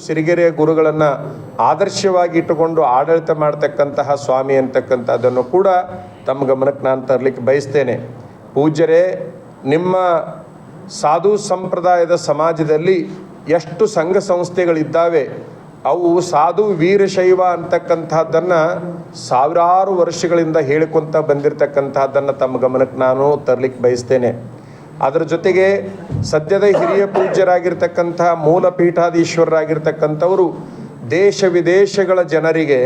ಸಿರಿಗೆರೆಯ ಗುರುಗಳನ್ನು ಆದರ್ಶವಾಗಿ ಇಟ್ಟುಕೊಂಡು ಆಡಳಿತ ಮಾಡ್ತಕ್ಕಂತಹ ಸ್ವಾಮಿ ಅಂತಕ್ಕಂಥದ್ದನ್ನು ಕೂಡ ತಮ್ಮ ಗಮನಕ್ಕೆ ನಾನು ತರಲಿಕ್ಕೆ ಬಯಸ್ತೇನೆ. ಪೂಜ್ಯರೇ, ನಿಮ್ಮ ಸಾಧು ಸಂಪ್ರದಾಯದ ಸಮಾಜದಲ್ಲಿ ಎಷ್ಟು ಸಂಘ ಸಂಸ್ಥೆಗಳಿದ್ದಾವೆ, ಅವು ಸಾಧು ವೀರಶೈವ ಅಂತಕ್ಕಂಥದ್ದನ್ನು ಸಾವಿರಾರು ವರ್ಷಗಳಿಂದ ಹೇಳಿಕೊಂತ ಬಂದಿರತಕ್ಕಂಥದ್ದನ್ನು ತಮ್ಮ ಗಮನಕ್ಕೆ ನಾನು ತರಲಿಕ್ಕೆ ಬಯಸ್ತೇನೆ. ಅದರ ಜೊತೆಗೆ ಸದ್ಯದ ಹಿರಿಯ ಪೂಜ್ಯರಾಗಿರ್ತಕ್ಕಂಥ ಮೂಲ ಪೀಠಾಧೀಶ್ವರರಾಗಿರ್ತಕ್ಕಂಥವರು ದೇಶ ವಿದೇಶಗಳ ಜನರಿಗೆ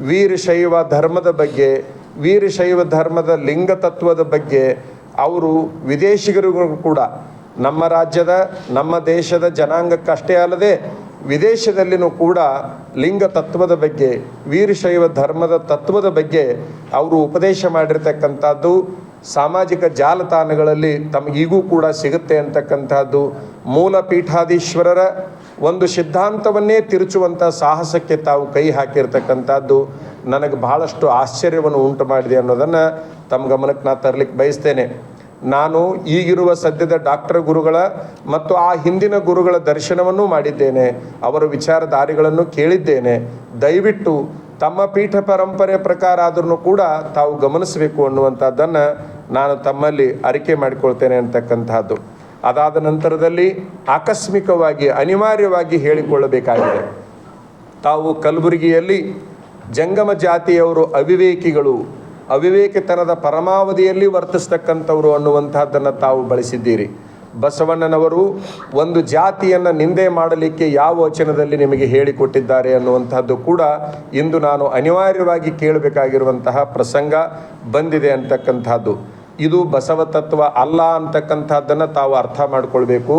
ವೀರಶೈವ ಧರ್ಮದ ಬಗ್ಗೆ ವೀರಶೈವ ಧರ್ಮದ ಲಿಂಗ ತತ್ವದ ಬಗ್ಗೆ ಅವರು ವಿದೇಶಿಗರಿಗೂ ಕೂಡ ನಮ್ಮ ರಾಜ್ಯದ, ನಮ್ಮ ದೇಶದ ಜನಾಂಗಕ್ಕಷ್ಟೇ ಅಲ್ಲದೆ ವಿದೇಶದಲ್ಲಿನೂ ಕೂಡ ಲಿಂಗ ತತ್ವದ ಬಗ್ಗೆ, ವೀರಶೈವ ಧರ್ಮದ ತತ್ವದ ಬಗ್ಗೆ ಅವರು ಉಪದೇಶ ಮಾಡಿರ್ತಕ್ಕಂಥದ್ದು, ಸಾಮಾಜಿಕ ಜಾಲತಾಣಗಳಲ್ಲಿ ತಮಗೀಗೂ ಕೂಡ ಸಿಗುತ್ತೆ ಅಂತಕ್ಕಂಥದ್ದು. ಮೂಲ ಪೀಠಾಧೀಶ್ವರರ ಒಂದು ಸಿದ್ಧಾಂತವನ್ನೇ ತಿರುಚುವಂಥ ಸಾಹಸಕ್ಕೆ ತಾವು ಕೈ ಹಾಕಿರ್ತಕ್ಕಂಥದ್ದು. ನನಗೆ ಬಹಳಷ್ಟು ಆಶ್ಚರ್ಯವನ್ನು ಉಂಟು ಮಾಡಿದೆ ಅನ್ನೋದನ್ನು ತಮ್ಮ ಗಮನಕ್ಕೆ ನಾನು ತರಲಿಕ್ಕೆ ಬಯಸ್ತೇನೆ. ನಾನು ಈಗಿರುವ ಸದ್ಯದ ಡಾಕ್ಟರ್ ಗುರುಗಳ ಮತ್ತು ಆ ಹಿಂದಿನ ಗುರುಗಳ ದರ್ಶನವನ್ನು ಮಾಡಿದ್ದೇನೆ. ಅವರ ವಿಚಾರಧಾರಿಗಳನ್ನು ಕೇಳಿದ್ದೇನೆ. ದಯವಿಟ್ಟು ತಮ್ಮ ಪೀಠ ಪರಂಪರೆ ಪ್ರಕಾರ ಆದ್ರೂ ಕೂಡ ತಾವು ಗಮನಿಸಬೇಕು ಅನ್ನುವಂಥದ್ದನ್ನು ನಾನು ತಮ್ಮಲ್ಲಿ ಅರಿಕೆ ಮಾಡಿಕೊಳ್ತೇನೆ ಅಂತಕ್ಕಂಥದ್ದು ಅದಾದ ನಂತರದಲ್ಲಿ ಆಕಸ್ಮಿಕವಾಗಿ, ಅನಿವಾರ್ಯವಾಗಿ ಹೇಳಿಕೊಳ್ಳಬೇಕಾಗಿದೆ. ತಾವು ಕಲಬುರಗಿಯಲ್ಲಿ ಜಂಗಮ ಜಾತಿಯವರು ಅವಿವೇಕಿಗಳು ಅವಿವೇಕಿತನದ ಪರಮಾವಧಿಯಲ್ಲಿ ವರ್ತಿಸ್ತಕ್ಕಂಥವ್ರು ಅನ್ನುವಂಥದ್ದನ್ನು ತಾವು ಬಳಸಿದ್ದೀರಿ. ಬಸವಣ್ಣನವರು ಒಂದು ಜಾತಿಯನ್ನು ನಿಂದೆ ಮಾಡಲಿಕ್ಕೆ ಯಾವ ವಚನದಲ್ಲಿ ನಿಮಗೆ ಹೇಳಿಕೊಟ್ಟಿದ್ದಾರೆ ಅನ್ನುವಂಥದ್ದು ಕೂಡ ಇಂದು ನಾನು ಅನಿವಾರ್ಯವಾಗಿ ಕೇಳಬೇಕಾಗಿರುವಂತಹ ಪ್ರಸಂಗ ಬಂದಿದೆ ಅಂತಕ್ಕಂಥದ್ದು. ಇದು ಬಸವ ತತ್ವ ಅಲ್ಲ ಅಂತಕ್ಕಂಥದ್ದನ್ನು ತಾವು ಅರ್ಥ ಮಾಡಿಕೊಳ್ಬೇಕು.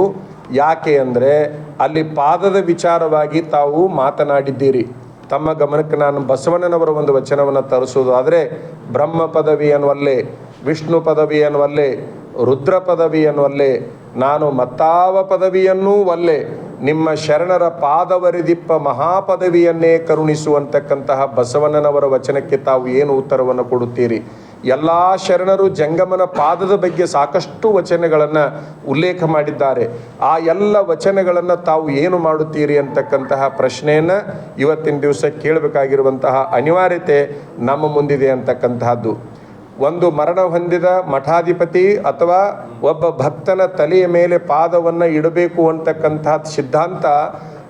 ಯಾಕೆ ಅಂದರೆ ಅಲ್ಲಿ ಪಾದದ ವಿಚಾರವಾಗಿ ತಾವು ಮಾತನಾಡಿದ್ದೀರಿ. ತಮ್ಮ ಗಮನಕ್ಕೆ ನಾನು ಬಸವಣ್ಣನವರ ಒಂದು ವಚನವನ್ನು ತರಿಸುವುದಾದರೆ ಬ್ರಹ್ಮ ಪದವಿ ಅನ್ನುವಲ್ಲೇ, ವಿಷ್ಣು ಪದವಿ ಅನ್ನುವಲ್ಲೇ, ರುದ್ರ ಪದವಿ ಅನ್ನುವಲ್ಲೇ, ನಾನು ಮತ್ತಾವ ಪದವಿಯನ್ನೂ ಒಲ್ಲೆ ನಿಮ್ಮ ಶರಣರ ಪಾದವರಿದಿಪ್ಪ ಮಹಾಪದವಿಯನ್ನೇ ಕರುಣಿಸುವಂತಕ್ಕಂತಹ ಬಸವಣ್ಣನವರ ವಚನಕ್ಕೆ ತಾವು ಏನು ಉತ್ತರವನ್ನು ಕೊಡುತ್ತೀರಿ? ಎಲ್ಲ ಶರಣರು ಜಂಗಮನ ಪಾದದ ಬಗ್ಗೆ ಸಾಕಷ್ಟು ವಚನಗಳನ್ನು ಉಲ್ಲೇಖ ಮಾಡಿದ್ದಾರೆ. ಆ ಎಲ್ಲ ವಚನಗಳನ್ನು ತಾವು ಏನು ಮಾಡುತ್ತೀರಿ ಅಂತಕ್ಕಂತಹ ಪ್ರಶ್ನೆಯನ್ನು ಇವತ್ತಿನ ದಿವಸ ಕೇಳಬೇಕಾಗಿರುವಂತಹ ಅನಿವಾರ್ಯತೆ ನಮ್ಮ ಮುಂದಿದೆ ಅಂತಕ್ಕಂತಹದ್ದು. ಒಂದು ಮರಣ ಹೊಂದಿದ ಮಠಾಧಿಪತಿ ಅಥವಾ ಒಬ್ಬ ಭಕ್ತನ ತಲೆಯ ಮೇಲೆ ಪಾದವನ್ನು ಇಡಬೇಕು ಅಂತಕ್ಕಂತಹ ಸಿದ್ಧಾಂತ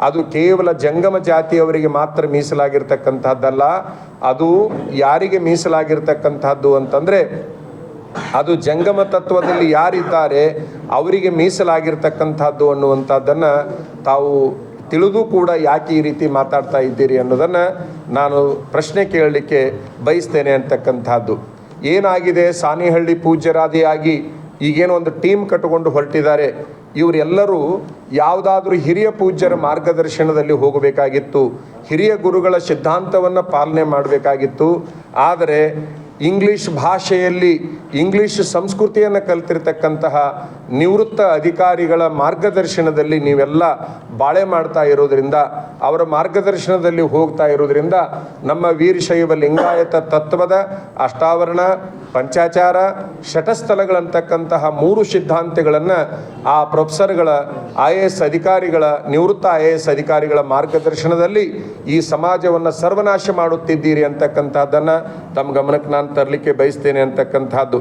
ಅದು ಕೇವಲ ಜಂಗಮ ಜಾತಿಯವರಿಗೆ ಮಾತ್ರ ಮೀಸಲಾಗಿರ್ತಕ್ಕಂಥದ್ದಲ್ಲ ಅದು ಯಾರಿಗೆ ಮೀಸಲಾಗಿರ್ತಕ್ಕಂಥದ್ದು ಅಂತಂದರೆ, ಅದು ಜಂಗಮ ತತ್ವದಲ್ಲಿ ಯಾರಿದ್ದಾರೆ ಅವರಿಗೆ ಮೀಸಲಾಗಿರ್ತಕ್ಕಂಥದ್ದು ಅನ್ನುವಂಥದ್ದನ್ನು ತಾವು ತಿಳಿದು ಕೂಡ ಯಾಕೆ ಈ ರೀತಿ ಮಾತಾಡ್ತಾ ಇದ್ದೀರಿ ಅನ್ನೋದನ್ನು ನಾನು ಪ್ರಶ್ನೆ ಕೇಳಲಿಕ್ಕೆ ಬಯಸ್ತೇನೆ ಅಂತಕ್ಕಂಥದ್ದು ಏನಾಗಿದೆ? ಸಾನಿಹಳ್ಳಿ ಪೂಜ್ಯರಾದಿಯಾಗಿ ಈಗೇನೋ ಒಂದು ಟೀಮ್ ಕಟ್ಟಿಕೊಂಡು ಹೊರಟಿದ್ದಾರೆ. ಇವರೆಲ್ಲರೂ ಯಾವುದಾದ್ರೂ ಹಿರಿಯ ಪೂಜ್ಯರ ಮಾರ್ಗದರ್ಶನದಲ್ಲಿ ಹೋಗಬೇಕಾಗಿತ್ತು. ಹಿರಿಯ ಗುರುಗಳ ಸಿದ್ಧಾಂತವನ್ನು ಪಾಲನೆ ಮಾಡಬೇಕಾಗಿತ್ತು. ಆದರೆ ಇಂಗ್ಲೀಷ್ ಭಾಷೆಯಲ್ಲಿ ಇಂಗ್ಲೀಷ್ ಸಂಸ್ಕೃತಿಯನ್ನು ಕಲ್ತಿರ್ತಕ್ಕಂತಹ ನಿವೃತ್ತ ಅಧಿಕಾರಿಗಳ ಮಾರ್ಗದರ್ಶನದಲ್ಲಿ ನೀವೆಲ್ಲ ಬಾಳೆ ಮಾಡ್ತಾ ಇರೋದ್ರಿಂದ, ಅವರ ಮಾರ್ಗದರ್ಶನದಲ್ಲಿ ಹೋಗ್ತಾ ಇರೋದ್ರಿಂದ ನಮ್ಮ ವೀರಶೈವ ಲಿಂಗಾಯತ ತತ್ವದ ಅಷ್ಟಾವರಣ, ಪಂಚಾಚಾರ ಶಟಸ್ಥಲಗಳಂತಕ್ಕಂತಹ ಮೂರು ಸಿದ್ಧಾಂತಗಳನ್ನು ಆ ಪ್ರೊಫೆಸರ್ಗಳ, ಐ ಎ ಎಸ್ ಅಧಿಕಾರಿಗಳ, ನಿವೃತ್ತ ಐ ಎ ಎಸ್ ಅಧಿಕಾರಿಗಳ ಮಾರ್ಗದರ್ಶನದಲ್ಲಿ ಈ ಸಮಾಜವನ್ನು ಸರ್ವನಾಶ ಮಾಡುತ್ತಿದ್ದೀರಿ ಅಂತಕ್ಕಂಥದ್ದನ್ನು ತಮ್ಮ ಗಮನಕ್ಕೆ ನಾನು ತರಲಿಕ್ಕೆ ಬಯಸ್ತೇನೆ ಅಂತಕ್ಕಂಥದ್ದು.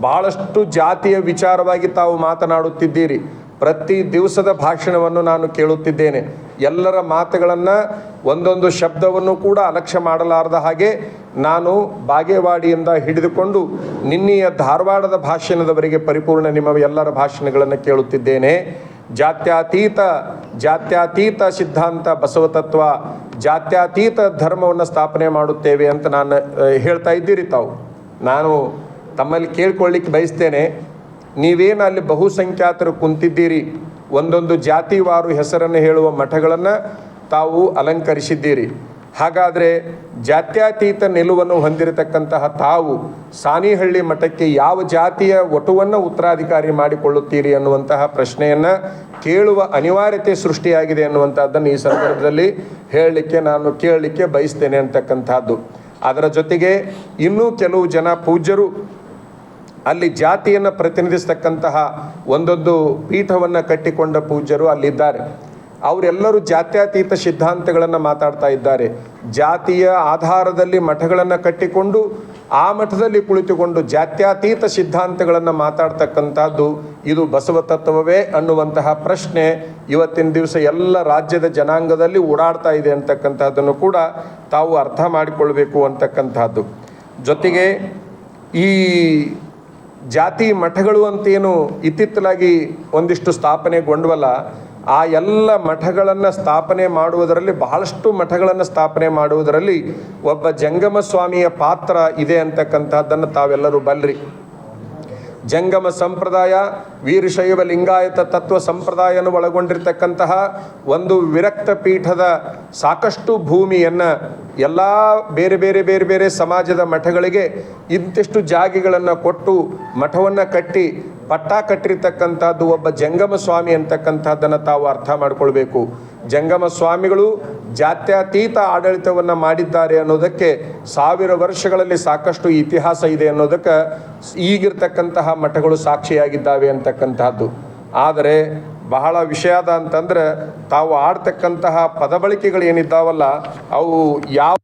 ಬಹಳಷ್ಟು ಜಾತಿಯ ವಿಚಾರವಾಗಿ ತಾವು ಮಾತನಾಡುತ್ತಿದ್ದೀರಿ. ಪ್ರತಿ ದಿವಸದ ಭಾಷಣವನ್ನು ನಾನು ಕೇಳುತ್ತಿದ್ದೇನೆ. ಎಲ್ಲರ ಮಾತುಗಳನ್ನು ಒಂದೊಂದು ಶಬ್ದವನ್ನು ಕೂಡ ಅಲಕ್ಷ್ಯ ಮಾಡಲಾರದ ಹಾಗೆ ನಾನು ಬಾಗೇವಾಡಿಯಿಂದ ಹಿಡಿದುಕೊಂಡು ನಿನ್ನೆಯ ಧಾರವಾಡದ ಭಾಷಣದವರೆಗೆ ಪರಿಪೂರ್ಣ ನಿಮ್ಮ ಎಲ್ಲರ ಭಾಷಣಗಳನ್ನು ಕೇಳುತ್ತಿದ್ದೇನೆ. ಜಾತ್ಯತೀತ ಜಾತ್ಯತೀತ ಸಿದ್ಧಾಂತ ಬಸವ ತತ್ವ ಜಾತ್ಯತೀತ ಧರ್ಮವನ್ನು ಸ್ಥಾಪನೆ ಮಾಡುತ್ತೇವೆ ಅಂತ ನಾನು ಹೇಳ್ತಾ ಇದ್ದೀರಿ ತಾವು. ನಾನು ತಮ್ಮಲ್ಲಿ ಕೇಳ್ಕೊಳ್ಳಿಕ್ಕೆ ಬಯಸ್ತೇನೆ, ನೀವೇನು ಅಲ್ಲಿ ಬಹುಸಂಖ್ಯಾತರು ಕುಂತಿದ್ದೀರಿ, ಒಂದೊಂದು ಜಾತಿವಾರು ಹೆಸರನ್ನು ಹೇಳುವ ಮಠಗಳನ್ನು ತಾವು ಅಲಂಕರಿಸಿದ್ದೀರಿ. ಹಾಗಾದರೆ ಜಾತ್ಯತೀತ ನಿಲುವನ್ನು ಹೊಂದಿರತಕ್ಕಂತಹ ತಾವು ಸಾನಿಹಳ್ಳಿ ಮಠಕ್ಕೆ ಯಾವ ಜಾತಿಯ ಒಟುವನ್ನು ಉತ್ತರಾಧಿಕಾರಿ ಮಾಡಿಕೊಳ್ಳುತ್ತೀರಿ ಅನ್ನುವಂತಹ ಪ್ರಶ್ನೆಯನ್ನು ಕೇಳುವ ಅನಿವಾರ್ಯತೆ ಸೃಷ್ಟಿಯಾಗಿದೆ ಅನ್ನುವಂಥದ್ದನ್ನು ಈ ಸಂದರ್ಭದಲ್ಲಿ ಹೇಳಲಿಕ್ಕೆ ನಾನು ಕೇಳಲಿಕ್ಕೆ ಬಯಸ್ತೇನೆ ಅಂತಕ್ಕಂಥದ್ದು. ಅದರ ಜೊತೆಗೆ ಇನ್ನೂ ಕೆಲವು ಜನ ಪೂಜ್ಯರು ಅಲ್ಲಿ ಜಾತಿಯನ್ನು ಪ್ರತಿನಿಧಿಸ್ತಕ್ಕಂತಹ ಒಂದೊಂದು ಪೀಠವನ್ನು ಕಟ್ಟಿಕೊಂಡ ಪೂಜ್ಯರು ಅಲ್ಲಿದ್ದಾರೆ. ಅವರೆಲ್ಲರೂ ಜಾತ್ಯತೀತ ಸಿದ್ಧಾಂತಗಳನ್ನು ಮಾತಾಡ್ತಾ ಇದ್ದಾರೆ. ಜಾತಿಯ ಆಧಾರದಲ್ಲಿ ಮಠಗಳನ್ನು ಕಟ್ಟಿಕೊಂಡು ಆ ಮಠದಲ್ಲಿ ಕುಳಿತುಕೊಂಡು ಜಾತ್ಯತೀತ ಸಿದ್ಧಾಂತಗಳನ್ನು ಮಾತಾಡ್ತಕ್ಕಂಥದ್ದು ಇದು ಬಸವ ತತ್ವವೇ ಅನ್ನುವಂತಹ ಪ್ರಶ್ನೆ ಇವತ್ತಿನ ದಿವಸ ಎಲ್ಲ ರಾಜ್ಯದ ಜನಾಂಗದಲ್ಲಿ ಓಡಾಡ್ತಾ ಇದೆ ಅಂತಕ್ಕಂಥದ್ದನ್ನು ಕೂಡ ತಾವು ಅರ್ಥ ಮಾಡಿಕೊಳ್ಬೇಕು ಅಂತಕ್ಕಂಥದ್ದು. ಜೊತೆಗೆ ಈ ಜಾತಿ ಮಠಗಳು ಅಂತೇನು ಇತ್ತಿತ್ತಲಾಗಿ ಒಂದಿಷ್ಟು ಸ್ಥಾಪನೆಗೊಂಡವಲ್ಲ ಆ ಎಲ್ಲ ಮಠಗಳನ್ನು ಸ್ಥಾಪನೆ ಮಾಡುವುದರಲ್ಲಿ, ಬಹಳಷ್ಟು ಮಠಗಳನ್ನು ಸ್ಥಾಪನೆ ಮಾಡುವುದರಲ್ಲಿ ಒಬ್ಬ ಜಂಗಮ ಸ್ವಾಮಿಯ ಪಾತ್ರ ಇದೆ ಅಂತಕ್ಕಂಥದ್ದನ್ನು ತಾವೆಲ್ಲರೂ ಬಲ್ರಿ. ಜಂಗಮ ಸಂಪ್ರದಾಯ, ವೀರಶೈವ ಲಿಂಗಾಯತ ತತ್ವ ಸಂಪ್ರದಾಯವನ್ನು ಒಳಗೊಂಡಿರ್ತಕ್ಕಂತಹ ಒಂದು ವಿರಕ್ತ ಪೀಠದ ಸಾಕಷ್ಟು ಭೂಮಿಯನ್ನು ಎಲ್ಲ ಬೇರೆ ಬೇರೆ ಬೇರೆ ಬೇರೆ ಸಮಾಜದ ಮಠಗಳಿಗೆ ಇಂತಿಷ್ಟು ಜಾಗಿಗಳನ್ನು ಕೊಟ್ಟು ಮಠವನ್ನು ಕಟ್ಟಿ ಪಟ್ಟ ಕಟ್ಟಿರ್ತಕ್ಕಂಥದ್ದು ಒಬ್ಬ ಜಂಗಮ ಸ್ವಾಮಿ ಅಂತಕ್ಕಂಥದ್ದನ್ನು ತಾವು ಅರ್ಥ ಮಾಡಿಕೊಳ್ಬೇಕು. ಜಂಗಮ ಸ್ವಾಮಿಗಳು ಜಾತ್ಯತೀತ ಆಡಳಿತವನ್ನು ಮಾಡಿದ್ದಾರೆ ಅನ್ನೋದಕ್ಕೆ ಸಾವಿರ ವರ್ಷಗಳಲ್ಲಿ ಸಾಕಷ್ಟು ಇತಿಹಾಸ ಇದೆ ಅನ್ನೋದಕ್ಕೆ ಈಗಿರ್ತಕ್ಕಂತಹ ಮಠಗಳು ಸಾಕ್ಷಿಯಾಗಿದ್ದಾವೆ ಅಂತಕ್ಕಂತಹದ್ದು. ಆದರೆ ಬಹಳ ವಿಷಯದ ಅಂತಂದ್ರೆ ತಾವು ಆಡ್ತಕ್ಕಂತಹ ಪದಬಳಿಕೆಗಳು ಏನಿದ್ದಾವಲ್ಲ ಅವು ಯಾವ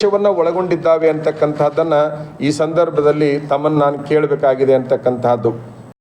ವಿಷಯವನ್ನು ಒಳಗೊಂಡಿದ್ದಾವೆ ಅಂತಕ್ಕಂತಹದ್ದನ್ನು ಈ ಸಂದರ್ಭದಲ್ಲಿ ತಮ್ಮನ್ನು ನಾನು ಕೇಳಬೇಕಾಗಿದೆ ಅಂತಕ್ಕಂತಹದ್ದು.